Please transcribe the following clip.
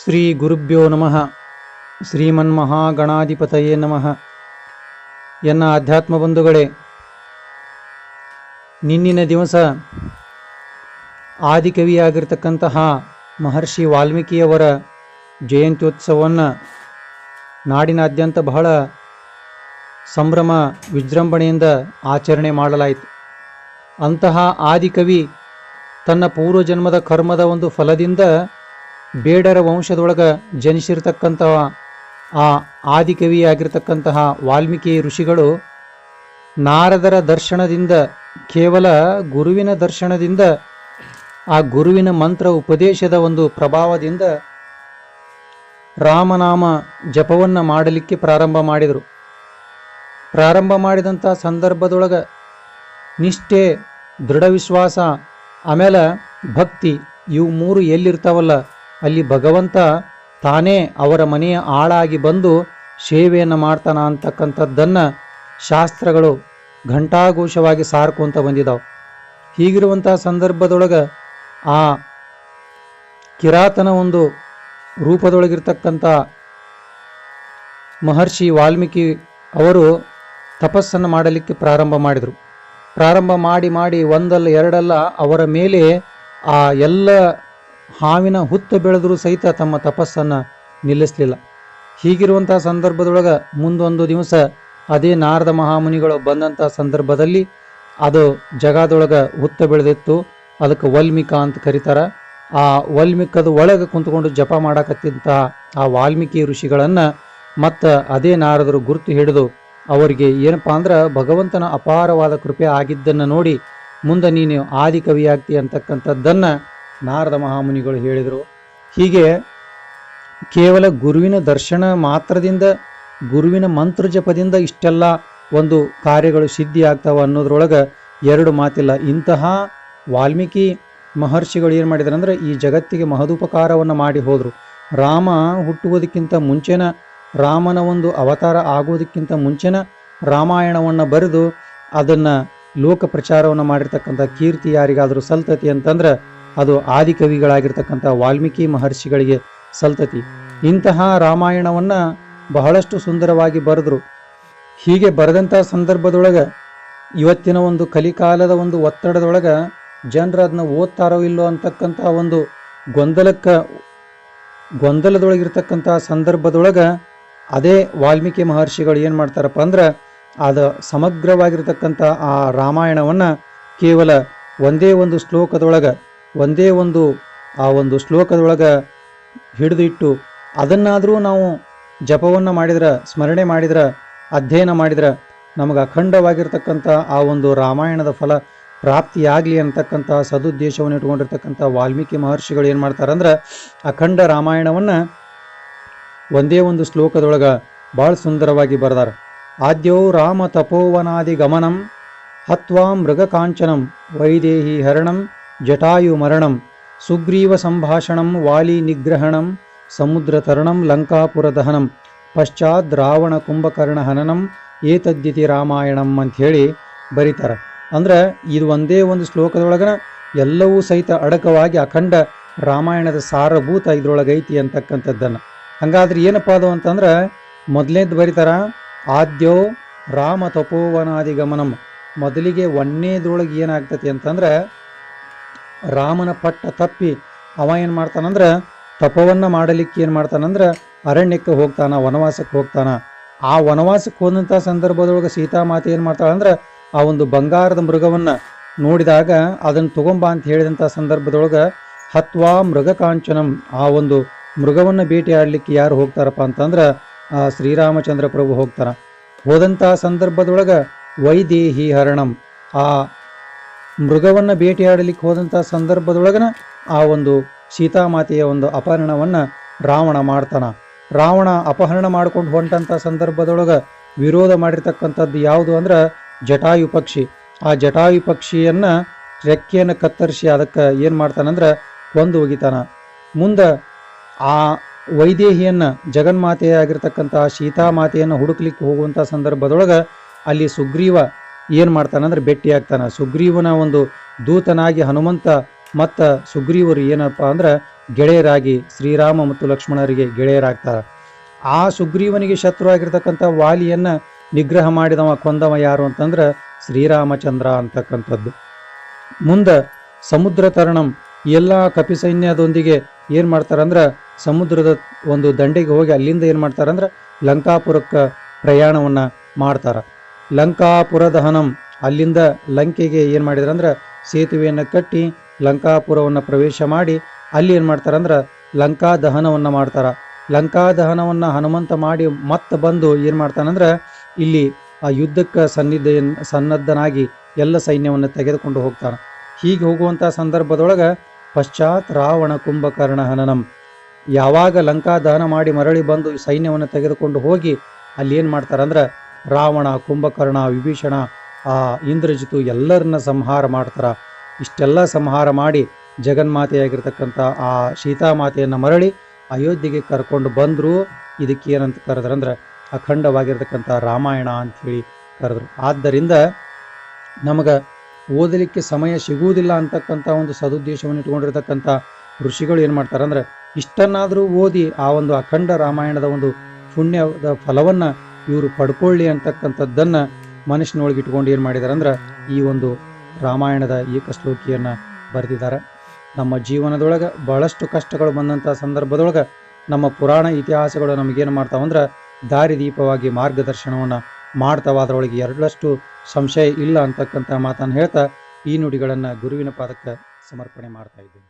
ಶ್ರೀ ಗುರುಭ್ಯೋ ನಮಃ. ಶ್ರೀಮನ್ಮಹಾಗಣಾಧಿಪತಯೇ ನಮಃ. ಎನ್ನ ಆಧ್ಯಾತ್ಮ ಬಂಧುಗಳೇ, ನಿನ್ನಿನ ದಿವಸ ಆದಿಕವಿಯಾಗಿರ್ತಕ್ಕಂತಹ ಮಹರ್ಷಿ ವಾಲ್ಮೀಕಿಯವರ ಜಯಂತ್ಯೋತ್ಸವವನ್ನು ನಾಡಿನಾದ್ಯಂತ ಬಹಳ ಸಂಭ್ರಮ ವಿಜೃಂಭಣೆಯಿಂದ ಆಚರಣೆ ಮಾಡಲಾಯಿತು. ಅಂತಹ ಆದಿಕವಿ ತನ್ನ ಪೂರ್ವಜನ್ಮದ ಕರ್ಮದ ಒಂದು ಫಲದಿಂದ ಬೇಡರ ವಂಶದೊಳಗೆ ಜನಿಸಿರ್ತಕ್ಕಂತಹ ಆ ಆದಿಕವಿಯಾಗಿರ್ತಕ್ಕಂತಹ ವಾಲ್ಮೀಕಿ ಋಷಿಗಳು ನಾರದರ ದರ್ಶನದಿಂದ ಕೇವಲ ಗುರುವಿನ ದರ್ಶನದಿಂದ ಆ ಗುರುವಿನ ಮಂತ್ರ ಉಪದೇಶದ ಒಂದು ಪ್ರಭಾವದಿಂದ ರಾಮನಾಮ ಜಪವನ್ನು ಮಾಡಲಿಕ್ಕೆ ಪ್ರಾರಂಭ ಮಾಡಿದರು. ಪ್ರಾರಂಭ ಮಾಡಿದಂಥ ಸಂದರ್ಭದೊಳಗೆ ನಿಷ್ಠೆ, ದೃಢ ವಿಶ್ವಾಸ, ಆಮೇಲೆ ಭಕ್ತಿ ಇವು ಮೂರು ಎಲ್ಲಿರ್ತಾವಲ್ಲ ಅಲ್ಲಿ ಭಗವಂತ ತಾನೇ ಅವರ ಮನೆಯ ಆಳಾಗಿ ಬಂದು ಸೇವೆಯನ್ನು ಮಾಡ್ತಾನ ಅಂತಕ್ಕಂಥದ್ದನ್ನು ಶಾಸ್ತ್ರಗಳು ಘಂಟಾಘೋಷವಾಗಿ ಸಾರ್ಕೊಂತ ಬಂದಿದ್ದಾವೆ ಹೀಗಿರುವಂಥ ಸಂದರ್ಭದೊಳಗೆ ಆ ಕಿರಾತನ ಒಂದು ರೂಪದೊಳಗಿರ್ತಕ್ಕಂಥ ಮಹರ್ಷಿ ವಾಲ್ಮೀಕಿ ಅವರು ತಪಸ್ಸನ್ನು ಮಾಡಲಿಕ್ಕೆ ಪ್ರಾರಂಭ ಮಾಡಿದರು. ಪ್ರಾರಂಭ ಮಾಡಿ ಮಾಡಿ ಒಂದಲ್ಲ ಎರಡಲ್ಲ ಅವರ ಮೇಲೆ ಆ ಎಲ್ಲ ಹಾವಿನ ಹುತ್ತ ಬೆಳೆದರೂ ಸಹಿತ ತಮ್ಮ ತಪಸ್ಸನ್ನು ನಿಲ್ಲಿಸಲಿಲ್ಲ. ಹೀಗಿರುವಂತಹ ಸಂದರ್ಭದೊಳಗೆ ಮುಂದೊಂದು ದಿವಸ ಅದೇ ನಾರದ ಮಹಾಮುನಿಗಳು ಬಂದಂಥ ಸಂದರ್ಭದಲ್ಲಿ ಅದು ಜಗದೊಳಗೆ ಹುತ್ತ ಬೆಳೆದಿತ್ತು. ಅದಕ್ಕೆ ವಾಲ್ಮೀಕ ಅಂತ ಕರೀತಾರೆ. ಆ ವಾಲ್ಮೀಕದ ಒಳಗೆ ಕುಂತ್ಕೊಂಡು ಜಪ ಮಾಡಕತ್ತಿದ್ದಂತಹ ಆ ವಾಲ್ಮೀಕಿ ಋಷಿಗಳನ್ನು ಮತ್ತು ಅದೇ ನಾರದರು ಗುರುತು ಹಿಡಿದು ಅವರಿಗೆ ಏನಪ್ಪ ಅಂದ್ರೆ ಭಗವಂತನ ಅಪಾರವಾದ ಕೃಪೆ ಆಗಿದ್ದನ್ನು ನೋಡಿ ಮುಂದೆ ನೀನು ಆದಿ ಕವಿಯಾಗ್ತಿ ಅಂತಕ್ಕಂಥದ್ದನ್ನು ನಾರದ ಮಹಾಮುನಿಗಳು ಹೇಳಿದರು. ಹೀಗೆ ಕೇವಲ ಗುರುವಿನ ದರ್ಶನ ಮಾತ್ರದಿಂದ, ಗುರುವಿನ ಮಂತ್ರ ಜಪದಿಂದ ಇಷ್ಟೆಲ್ಲ ಒಂದು ಕಾರ್ಯಗಳು ಸಿದ್ಧಿ ಆಗ್ತಾವೆ ಅನ್ನೋದ್ರೊಳಗೆ ಎರಡು ಮಾತಿಲ್ಲ. ಇಂತಹ ವಾಲ್ಮೀಕಿ ಮಹರ್ಷಿಗಳು ಏನು ಮಾಡಿದ್ರು ಅಂದ್ರೆ ಈ ಜಗತ್ತಿಗೆ ಮಹದುಪಕಾರವನ್ನು ಮಾಡಿ ಹೋದರು. ರಾಮ ಹುಟ್ಟುವುದಕ್ಕಿಂತ ಮುಂಚೆನ, ರಾಮನ ಒಂದು ಅವತಾರ ಆಗೋದಕ್ಕಿಂತ ಮುಂಚೆನ ರಾಮಾಯಣವನ್ನು ಬರೆದು ಅದನ್ನು ಲೋಕ ಪ್ರಚಾರವನ್ನು ಮಾಡಿರ್ತಕ್ಕಂಥ ಕೀರ್ತಿ ಯಾರಿಗಾದರೂ ಸಲ್ತತಿ ಅಂತಂದ್ರೆ ಅದು ಆದಿಕವಿಗಳಾಗಿರ್ತಕ್ಕಂಥ ವಾಲ್ಮೀಕಿ ಮಹರ್ಷಿಗಳಿಗೆ ಸಲ್ತತಿ. ಇಂತಹ ರಾಮಾಯಣವನ್ನು ಬಹಳಷ್ಟು ಸುಂದರವಾಗಿ ಬರೆದ್ರು. ಹೀಗೆ ಬರೆದಂಥ ಸಂದರ್ಭದೊಳಗೆ ಇವತ್ತಿನ ಒಂದು ಕಲಿಕಾಲದ ಒಂದು ಒತ್ತಡದೊಳಗೆ ಜನರು ಅದನ್ನ ಓದ್ತಾರೋ ಇಲ್ಲೋ ಅಂತಕ್ಕಂಥ ಒಂದು ಗೊಂದಲಕ್ಕೆ ಗೊಂದಲದೊಳಗಿರ್ತಕ್ಕಂಥ ಸಂದರ್ಭದೊಳಗೆ ಅದೇ ವಾಲ್ಮೀಕಿ ಮಹರ್ಷಿಗಳು ಏನು ಮಾಡ್ತಾರಪ್ಪ ಅಂದ್ರೆ ಅದು ಸಮಗ್ರವಾಗಿರ್ತಕ್ಕಂಥ ಆ ರಾಮಾಯಣವನ್ನು ಕೇವಲ ಒಂದೇ ಒಂದು ಶ್ಲೋಕದೊಳಗೆ ಒಂದೇ ಒಂದು, ಆ ಒಂದು ಶ್ಲೋಕದೊಳಗೆ ಹಿಡಿದಿಟ್ಟು ಅದನ್ನಾದರೂ ನಾವು ಜಪವನ್ನು ಮಾಡಿದ್ರೆ, ಸ್ಮರಣೆ ಮಾಡಿದ್ರೆ, ಅಧ್ಯಯನ ಮಾಡಿದ್ರೆ, ನಮಗೆ ಅಖಂಡವಾಗಿರ್ತಕ್ಕಂಥ ಆ ಒಂದು ರಾಮಾಯಣದ ಫಲ ಪ್ರಾಪ್ತಿಯಾಗಲಿ ಅಂತಕ್ಕಂಥ ಸದುದ್ದೇಶವನ್ನು ಇಟ್ಕೊಂಡಿರ್ತಕ್ಕಂಥ ವಾಲ್ಮೀಕಿ ಮಹರ್ಷಿಗಳು ಏನು ಮಾಡ್ತಾರಂದ್ರೆ ಅಖಂಡ ರಾಮಾಯಣವನ್ನು ಒಂದೇ ಒಂದು ಶ್ಲೋಕದೊಳಗೆ ಭಾಳ ಸುಂದರವಾಗಿ ಬರೆದಾರ. ಆದ್ಯೋ ರಾಮ ತಪೋವನಾದಿ ಗಮನಂ ಹತ್ವಾ ಮೃಗಕಾಂಚನಂ ವೈದೇಹಿ ಹರಣಂ ಜಟಾಯು ಮರಣಂ, ಸುಗ್ರೀವ ಸಂಭಾಷಣಂ ವಾಲಿ ನಿಗ್ರಹಣಂ ಸಮುದ್ರ ತರಣಂ ಲಂಕಾಪುರ ದಹನಂ, ಪಶ್ಚಾತ್ ರಾವಣ ಕುಂಭಕರ್ಣ ಹನನಂ, ಏತದ್ಯತಿ ರಾಮಾಯಣಂ ಹೇಳಿ ಬರೀತಾರೆ. ಅಂದ್ರೆ ಇದು ಒಂದೇ ಒಂದು ಶ್ಲೋಕದೊಳಗನ ಎಲ್ಲವೂ ಸಹಿತ ಅಡಕವಾಗಿ ಅಖಂಡ ರಾಮಾಯಣದ ಸಾರಭೂತ ಇದ್ರೊಳಗೈತಿ ಅಂತಕ್ಕಂಥದ್ದನ್ನು. ಹಂಗಾದ್ರೆ ಏನಪ್ಪ ಅದು ಅಂತಂದ್ರೆ ಮೊದಲನೇದು ಬರೀತಾರ, ಆದ್ಯೋ ರಾಮ ತಪೋವನಾದಿ ಗಮನಂ ಮೊದಲಿಗೆ ಒಂದೇದ್ರೊಳಗೆ ಏನಾಗ್ತತಿ ಅಂತಂದ್ರೆ ರಾಮನ ಪಟ್ಟ ತಪ್ಪಿ ಅವ ಏನು ಮಾಡ್ತಾನಂದ್ರೆ ತಪವನ್ನು ಮಾಡಲಿಕ್ಕೆ ಏನು ಮಾಡ್ತಾನಂದ್ರೆ ಅರಣ್ಯಕ್ಕೆ ಹೋಗ್ತಾನ, ವನವಾಸಕ್ಕೆ ಹೋಗ್ತಾನ. ಆ ವನವಾಸಕ್ಕೆ ಹೋದಂಥ ಸಂದರ್ಭದೊಳಗೆ ಸೀತಾಮಾತೆ ಏನು ಮಾಡ್ತಾಳಂದ್ರೆ ಆ ಒಂದು ಬಂಗಾರದ ಮೃಗವನ್ನು ನೋಡಿದಾಗ ಅದನ್ನು ತಗೊಂಬ ಅಂತ ಹೇಳಿದಂಥ ಸಂದರ್ಭದೊಳಗೆ ಹತ್ವಾ ಮೃಗಕಾಂಚನಂ, ಆ ಒಂದು ಮೃಗವನ್ನು ಭೇಟಿ ಆಡಲಿಕ್ಕೆ ಯಾರು ಹೋಗ್ತಾರಪ್ಪ ಅಂತಂದ್ರೆ ಆ ಶ್ರೀರಾಮಚಂದ್ರ ಪ್ರಭು ಹೋಗ್ತಾರ. ಹೋದಂಥ ಸಂದರ್ಭದೊಳಗೆ ವೈದೇಹಿ ಹರಣಂ, ಆ ಮೃಗವನ್ನು ಭೇಟಿಯಾಡಲಿಕ್ಕೆ ಹೋದಂಥ ಸಂದರ್ಭದೊಳಗನ ಆ ಒಂದು ಸೀತಾಮಾತೆಯ ಒಂದು ಅಪಹರಣವನ್ನು ರಾವಣ ಮಾಡ್ತಾನ. ರಾವಣ ಅಪಹರಣ ಮಾಡ್ಕೊಂಡು ಹೊಂಟಂಥ ಸಂದರ್ಭದೊಳಗೆ ವಿರೋಧ ಮಾಡಿರ್ತಕ್ಕಂಥದ್ದು ಯಾವುದು ಅಂದ್ರೆ ಜಟಾಯು ಪಕ್ಷಿ. ಆ ಜಟಾಯು ಪಕ್ಷಿಯನ್ನು ರೆಕ್ಕೆಯನ್ನು ಕತ್ತರಿಸಿ ಅದಕ್ಕೆ ಏನು ಮಾಡ್ತಾನಂದ್ರೆ ಕೊಂದು ಒಗಿತಾನ ಮುಂದೆ ಆ ವೈದೇಹಿಯನ್ನು ಜಗನ್ಮಾತೆಯಾಗಿರ್ತಕ್ಕಂಥ ಸೀತಾಮಾತೆಯನ್ನು ಹುಡುಕ್ಲಿಕ್ಕೆ ಹೋಗುವಂಥ ಸಂದರ್ಭದೊಳಗೆ ಅಲ್ಲಿ ಸುಗ್ರೀವ ಏನು ಮಾಡ್ತಾನಂದ್ರೆ ಭೇಟಿಯಾಗ್ತಾನೆ ಸುಗ್ರೀವನ ಒಂದು ದೂತನಾಗಿ ಹನುಮಂತ ಮತ್ತು ಸುಗ್ರೀವರು ಏನಪ್ಪ ಅಂದ್ರೆ ಗೆಳೆಯರಾಗಿ ಶ್ರೀರಾಮ ಮತ್ತು ಲಕ್ಷ್ಮಣರಿಗೆ ಗೆಳೆಯರಾಗ್ತಾರೆ. ಆ ಸುಗ್ರೀವನಿಗೆ ಶತ್ರು ಆಗಿರ್ತಕ್ಕಂಥ ವಾಲಿಯನ್ನು ನಿಗ್ರಹ ಮಾಡಿದವ ಕೊಂದವ ಯಾರು ಅಂತಂದ್ರೆ ಶ್ರೀರಾಮಚಂದ್ರ ಅಂತಕ್ಕಂಥದ್ದು. ಮುಂದೆ ಸಮುದ್ರ ತರಣಂ ಎಲ್ಲ ಕಪಿ ಸೈನ್ಯದೊಂದಿಗೆ ಮಾಡ್ತಾರಂದ್ರೆ ಮಾಡ್ತಾರಂದ್ರ ಸಮುದ್ರದ ಒಂದು ದಂಡೆಗೆ ಹೋಗಿ ಅಲ್ಲಿಂದ ಏನು ಮಾಡ್ತಾರಂದ್ರೆ ಲಂಕಾಪುರಕ್ಕೆ ಪ್ರಯಾಣವನ್ನ ಮಾಡ್ತಾರ. ಲಂಕಾಪುರ ದಹನಂ ಅಲ್ಲಿಂದ ಲಂಕೆಗೆ ಏನು ಮಾಡಿದ್ರಂದ್ರ ಸೇತುವೆಯನ್ನು ಕಟ್ಟಿ ಲಂಕಾಪುರವನ್ನು ಪ್ರವೇಶ ಮಾಡಿ ಅಲ್ಲಿ ಏನು ಮಾಡ್ತಾರಂದ್ರ ಲಂಕಾ ದಹನವನ್ನು ಮಾಡ್ತಾರ. ಲಂಕಾ ದಹನವನ್ನು ಹನುಮಂತ ಮಾಡಿ ಮತ್ತೆ ಬಂದು ಏನು ಮಾಡ್ತಾನಂದ್ರೆ ಇಲ್ಲಿ ಆ ಯುದ್ಧಕ್ಕೆ ಸನ್ನಿಧ ಸನ್ನದ್ಧನಾಗಿ ಎಲ್ಲ ಸೈನ್ಯವನ್ನು ತೆಗೆದುಕೊಂಡು ಹೋಗ್ತಾನೆ. ಹೀಗೆ ಹೋಗುವಂಥ ಸಂದರ್ಭದೊಳಗೆ ಪಶ್ಚಾತ್ ರಾವಣ ಕುಂಭಕರ್ಣ ಹನನಂ. ಯಾವಾಗ ಲಂಕಾ ದಹನ ಮಾಡಿ ಮರಳಿ ಬಂದು ಸೈನ್ಯವನ್ನು ತೆಗೆದುಕೊಂಡು ಹೋಗಿ ಅಲ್ಲಿ ಏನು ಮಾಡ್ತಾರಂದ್ರ ರಾವಣ, ಕುಂಭಕರ್ಣ, ವಿಭೀಷಣ, ಆ ಇಂದ್ರಜಿತು ಎಲ್ಲರನ್ನ ಸಂಹಾರ ಮಾಡ್ತಾರೆ. ಇಷ್ಟೆಲ್ಲ ಸಂಹಾರ ಮಾಡಿ ಜಗನ್ಮಾತೆಯಾಗಿರ್ತಕ್ಕಂಥ ಆ ಸೀತಾಮಾತೆಯನ್ನು ಮರಳಿ ಅಯೋಧ್ಯೆಗೆ ಕರ್ಕೊಂಡು ಬಂದರು. ಇದಕ್ಕೆ ಏನಂತ ಕರೆದ್ರಂದ್ರೆ ಅಖಂಡವಾಗಿರ್ತಕ್ಕಂಥ ರಾಮಾಯಣ ಅಂಥೇಳಿ ಕರೆದ್ರು. ಆದ್ದರಿಂದ ನಮಗೆ ಓದಲಿಕ್ಕೆ ಸಮಯ ಸಿಗುವುದಿಲ್ಲ ಅಂತಕ್ಕಂಥ ಒಂದು ಸದುದ್ದೇಶವನ್ನು ಇಟ್ಕೊಂಡಿರ್ತಕ್ಕಂಥ ಋಷಿಗಳು ಏನು ಮಾಡ್ತಾರೆ ಅಂದರೆ ಇಷ್ಟನ್ನಾದರೂ ಓದಿ ಆ ಒಂದು ಅಖಂಡ ರಾಮಾಯಣದ ಒಂದು ಪುಣ್ಯದ ಫಲವನ್ನ ಇವರು ಪಡ್ಕೊಳ್ಳಿ ಅಂತಕ್ಕಂಥದ್ದನ್ನ ಮನುಷ್ಯನೊಳಗೆ ಇಟ್ಕೊಂಡು ಏನು ಮಾಡಿದಾರೆ ಅಂದ್ರೆ ಈ ಒಂದು ರಾಮಾಯಣದ ಏಕಶ್ಲೋಕಿಯನ್ನ ಬರೆದಿದ್ದಾರೆ. ನಮ್ಮ ಜೀವನದೊಳಗೆ ಬಹಳಷ್ಟು ಕಷ್ಟಗಳು ಬಂದಂಥ ಸಂದರ್ಭದೊಳಗೆ ನಮ್ಮ ಪುರಾಣ ಇತಿಹಾಸಗಳು ನಮಗೇನು ಮಾಡ್ತಾವಂದ್ರೆ ದಾರಿದೀಪವಾಗಿ ಮಾರ್ಗದರ್ಶನವನ್ನು ಮಾಡ್ತಾವ. ಅದರೊಳಗೆ ಎರಡಷ್ಟು ಸಂಶಯ ಇಲ್ಲ ಅಂತಕ್ಕಂಥ ಮಾತನ್ನು ಹೇಳ್ತಾ ಈ ನುಡಿಗಳನ್ನು ಗುರುವಿನ ಪಾದಕ್ಕೆ ಸಮರ್ಪಣೆ ಮಾಡ್ತಾ ಇದ್ದೀನಿ.